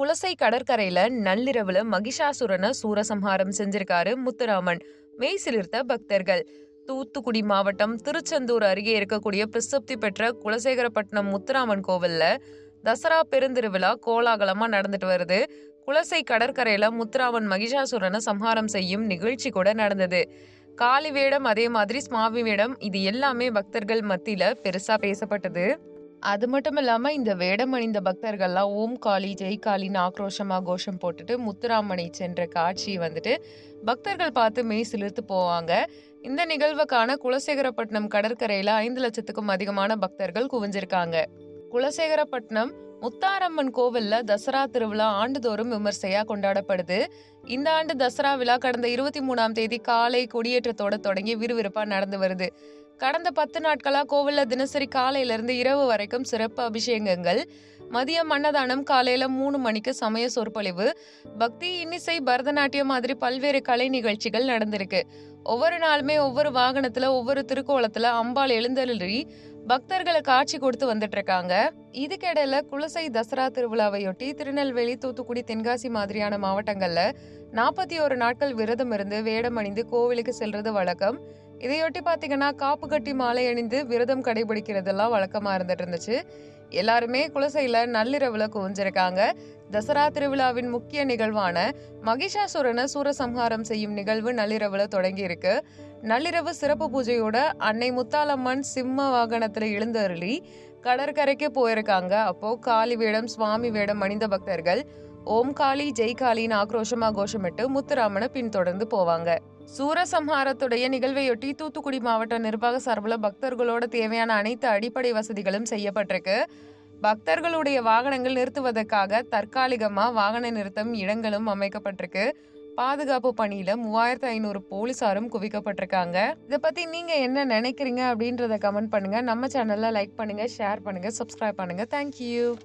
குலசை கடற்கரையில நள்ளிரவுல மகிஷாசுரனை சூரசம்ஹாரம் செஞ்சிருக்காரு முத்துராமன். மெய் சிலிர்த்த பக்தர்கள். தூத்துக்குடி மாவட்டம் திருச்செந்தூர் அருகே இருக்கக்கூடிய பிரசித்தி பெற்ற குலசேகரப்பட்டினம் முத்துராமன் கோவில்ல தசரா பெருந்திருவிழா கோலாகலமா நடந்துட்டு வருது. குலசை கடற்கரையில முத்துராமன் மகிஷாசுரனை சம்ஹாரம் செய்யும் நிகழ்ச்சி கூட நடந்தது. காளி வேடம் அதே மாதிரி ஸ்மாவி வேடம் இது எல்லாமே பக்தர்கள் மத்தியில பெருசா பேசப்பட்டது. அது மட்டும் இல்லாமல் இந்த வேடம் அணிந்த பக்தர்கள்லாம் ஓம் காளி ஜெய் காளின்னு ஆக்ரோஷமா கோஷம் போட்டுட்டு முத்துராமனை சென்ற காட்சி வந்துட்டு பக்தர்கள் பார்த்து மெய் சிலிர்த்து போவாங்க. இந்த நிகழ்வுக்கான குலசேகரப்பட்டினம் கடற்கரையில் ஐந்து லட்சத்துக்கும் அதிகமான பக்தர்கள் குவிஞ்சிருக்காங்க. குலசேகரப்பட்டினம் முத்தாரம்மன் கோவில்ல தசரா திருவிழா ஆண்டுதோறும் விமர்சையா கொண்டாடப்படுது. இந்த ஆண்டு தசரா விழா கடந்த இருபத்தி மூணாம் தேதி காலை கொடியேற்றத்தோட தொடங்கி விறுவிறுப்பா நடந்து வருது. கடந்த பத்து நாட்களா கோவில்ல தினசரி காலையில இருந்து இரவு வரைக்கும் சிறப்பு அபிஷேகங்கள். மதியம் அன்னதானம் காலையில மூணு மணிக்கு சமய சொற்பொழிவு. பக்தி இன்னிசை பரதநாட்டியம் மாதிரி பல்வேறு கலை நிகழ்ச்சிகள் நடந்திருக்கு. ஒவ்வொரு நாளுமே ஒவ்வொரு வாகனத்துல ஒவ்வொரு திருக்கோலத்துல அம்பாள் எழுந்தருளி பக்தர்களை காட்சி கொடுத்து வந்துட்டு இருக்காங்க இதுக்கிடையில குலசை தசரா திருவிழாவையொட்டி திருநெல்வேலி தூத்துக்குடி தென்காசி மாதிரியான மாவட்டங்கள்ல நாற்பத்தி ஒரு நாட்கள் விரதம் இருந்து வேடம் அணிந்து கோவிலுக்கு செல்றது வழக்கம். இதையொட்டி பார்த்தீங்கன்னா காப்பு கட்டி மாலை அணிந்து விரதம் கடைபிடிக்கிறதெல்லாம் வழக்கமாக இருந்துட்டு இருந்துச்சு. எல்லாருமே குலசையில் நள்ளிரவுல குவிஞ்சிருக்காங்க. தசரா திருவிழாவின் முக்கிய நிகழ்வான மகிஷாசுரனை சூரசம்ஹாரம் செய்யும் நிகழ்வு நள்ளிரவுல தொடங்கி இருக்கு நள்ளிரவு சிறப்பு பூஜையோட அன்னை முத்தாலம்மன் சிம்ம வாகனத்தில் எழுந்தருளி கடற்கரைக்கு போயிருக்காங்க. அப்போ காளி வேடம் சுவாமி வேடம் அணிந்த பக்தர்கள் ஓம் காளி ஜெய் காளின்னு ஆக்ரோஷமா கோஷமிட்டு முத்துராமனை பின்தொடர்ந்து போவாங்க. சூரசம்ஹாரத்துடைய நிகழ்வையொட்டி தூத்துக்குடி மாவட்ட நிர்வாக சார்பில் பக்தர்களோட தேவையான அனைத்து அடிப்படை வசதிகளும் செய்யப்பட்டிருக்கு. பக்தர்களுடைய வாகனங்கள் நிறுத்துவதற்காக தற்காலிகமா வாகன நிறுத்தம் இடங்களும் அமைக்கப்பட்டிருக்கு. பாதுகாப்பு பணியில மூவாயிரத்து ஐநூறு போலீசாரும் குவிக்கப்பட்டிருக்காங்க. இதை பத்தி நீங்க என்ன நினைக்கிறீங்க அப்படின்றத கமெண்ட் பண்ணுங்க. நம்ம சேனல்ல லைக் பண்ணுங்க ஷேர் பண்ணுங்க சப்ஸ்கிரைப் பண்ணுங்க. தேங்க்யூ